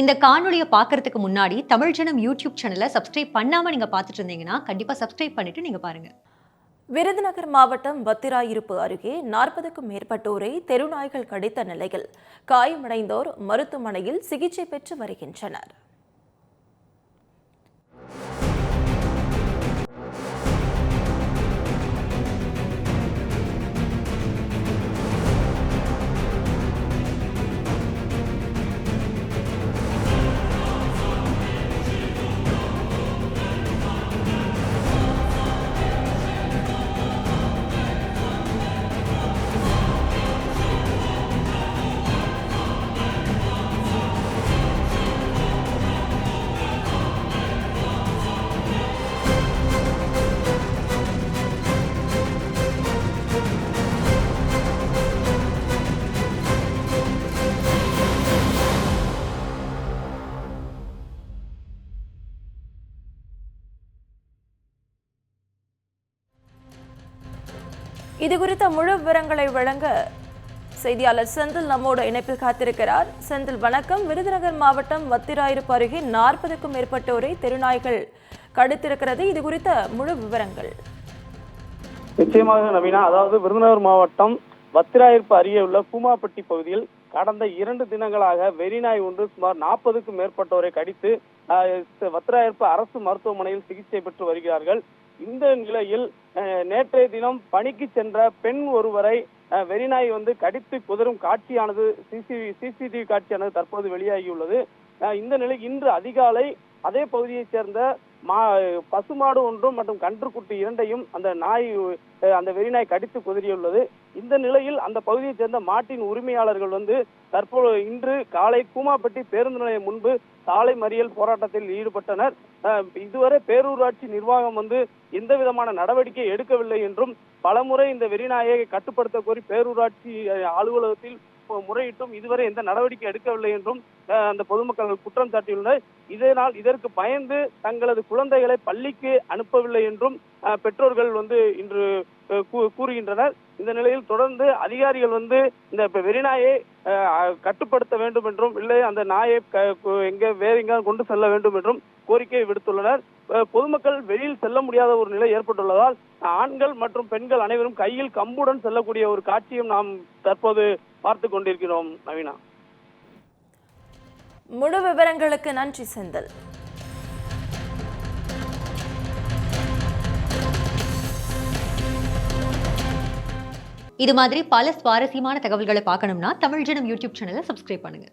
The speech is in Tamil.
இந்த காணொலியை பார்க்கறதுக்கு முன்னாடி தமிழ் ஜனம் யூடியூப் சேனலை சப்ஸ்கிரைப் பண்ணாமல் நீங்கள் பார்த்துட்டு இருந்தீங்கன்னா கண்டிப்பாக சப்ஸ்கிரைப் பண்ணிட்டு நீங்கள் பாருங்க. விருதுநகர் மாவட்டம் பத்திராயிருப்பு அருகே நாற்பதுக்கும் மேற்பட்டோரை தெருநாய்கள் கடித்த நிலையில் காயமடைந்தோர் மருத்துவமனையில் சிகிச்சை பெற்று வருகின்றனர். இது குறித்த முழு விவரங்களை வழங்க செய்தியாளர் செந்தில் நம்மோடு இணைப்பில் காத்திருக்கிறார். செந்தில் வணக்கம். விருதுநகர் மாவட்டம் வத்திராயிருப்பு அருகே நாற்பதுக்கும் மேற்பட்டோரை தெருநாய்கள் கடித்திருக்கிறது. இது குறித்த முழு விவரங்கள். நிச்சயமாக நவீனா அதாவது விருதுநகர் மாவட்டம் வத்திராயிருப்பு அருகே உள்ள பூமாப்பட்டி பகுதியில் கடந்த இரண்டு தினங்களாக வெறிநாய் ஒன்று சுமார் நாற்பதுக்கும் மேற்பட்டோரை கடித்து வத்திராயிருப்பு அரசு மருத்துவமனையில் சிகிச்சை பெற்று வருகிறார்கள். இந்த நிலையில் நேற்றைய தினம் பணிக்கு சென்ற பெண் ஒருவரை வெறிநாய் வந்து கடித்து குதறும் காட்சியானது சிசிவி சிசிடிவி காட்சியானது தற்போது வெளியாகியுள்ளது. இந்த நிலை இன்று அதிகாலை அதே பகுதியைச் சேர்ந்த மா பசுமாடு ஒன்றும் மற்றும் கன்றுக்குட்டி இரண்டையும் அந்த நாய் அந்த வெறிநாய் கடித்து குதறியுள்ளது. இந்த நிலையில் அந்த பகுதியைச் சேர்ந்த மாட்டின் உரிமையாளர்கள் வந்து தற்போது இன்று காலை கூமாப்பட்டி பேருந்து நிலையம் முன்பு சாலை மறியல் போராட்டத்தில் ஈடுபட்டனர். இதுவரை பேரூராட்சி நிர்வாகம் வந்து எந்த விதமான நடவடிக்கை எடுக்கவில்லை என்றும் பலமுறை இந்த வெறிநாயை கட்டுப்படுத்த கோரி பேரூராட்சி அலுவலகத்தில் முறையிட்டும் இதுவரை எந்த நடவடிக்கை எடுக்கவில்லை என்றும் அந்த பொதுமக்கள் குற்றம் சாட்டியுள்ளனர். இதனால் இதற்கு பயந்து தங்களது குழந்தைகளை பள்ளிக்கு அனுப்பவில்லை என்றும் பெற்றோர்கள் வந்து இன்று கூ- கூறுகின்றனர். இந்த நிலையில் தொடர்ந்து அதிகாரிகள் வந்து இந்த வெறிநாயை கட்டுப்படுத்த வேண்டும் என்றும் இல்லை அந்த நாயை க- எங்க வேற எங்காவது கொண்டு செல்ல வேண்டும் என்றும் கோரிக்கை விடுத்துள்ளனர். பொதுமக்கள் வெளியில் செல்ல முடியாத ஒரு நிலை ஏற்பட்டுள்ளதால் ஆண்கள் மற்றும் பெண்கள் அனைவரும் கையில் கம்புடன் செல்லக்கூடிய ஒரு காட்சியும் நாம் தற்போது பார்த்து கொண்டிருக்கிறோம் நவீனா. முழு விவரங்களுக்கு நன்றி செந்தில். இது மாதிரி பல சுவாரஸ்யமான தகவல்களை பார்க்கணும்னா தமிழ் ஜனம் யூடியூப் சேனலை சப்ஸ்கிரைப் பண்ணுங்க.